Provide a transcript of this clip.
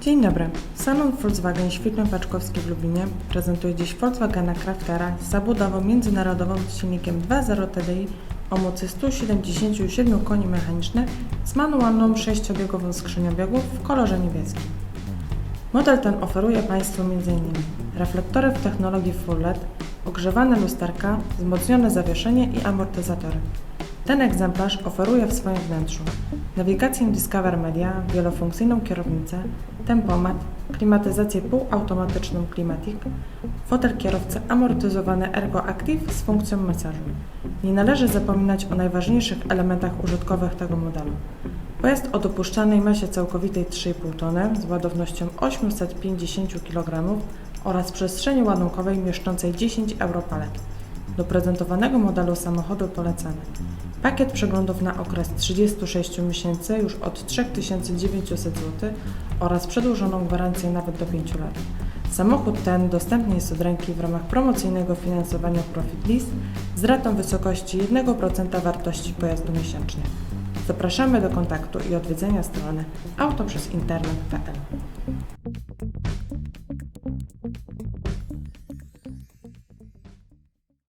Dzień dobry. Salon Volkswagen Świetno-Paczkowski w Lublinie prezentuje dziś Volkswagena Craftera z zabudową międzynarodową z silnikiem 2.0 TDI o mocy 177 koni mechanicznych z manualną sześciobiegową skrzynią biegów w kolorze niebieskim. Model ten oferuje Państwu m.in. reflektory w technologii Full LED, ogrzewane lusterka, wzmocnione zawieszenie i amortyzatory. Ten egzemplarz oferuje w swoim wnętrzu nawigację Discover Media, wielofunkcyjną kierownicę, tempomat, klimatyzację półautomatyczną Climatic, fotel kierowcy amortyzowany Ergo Active z funkcją masażu. Nie należy zapominać o najważniejszych elementach użytkowych tego modelu. Pojazd o dopuszczalnej masie całkowitej 3,5 tony z ładownością 850 kg oraz przestrzeni ładunkowej mieszczącej 10 europalet. Do prezentowanego modelu samochodu polecamy pakiet przeglądów na okres 36 miesięcy już od 3900 zł oraz przedłużoną gwarancję nawet do 5 lat. Samochód ten dostępny jest od ręki w ramach promocyjnego finansowania Profit Lease z ratą wysokości 1% wartości pojazdu miesięcznie. Zapraszamy do kontaktu i odwiedzenia strony autoprzezinternet.pl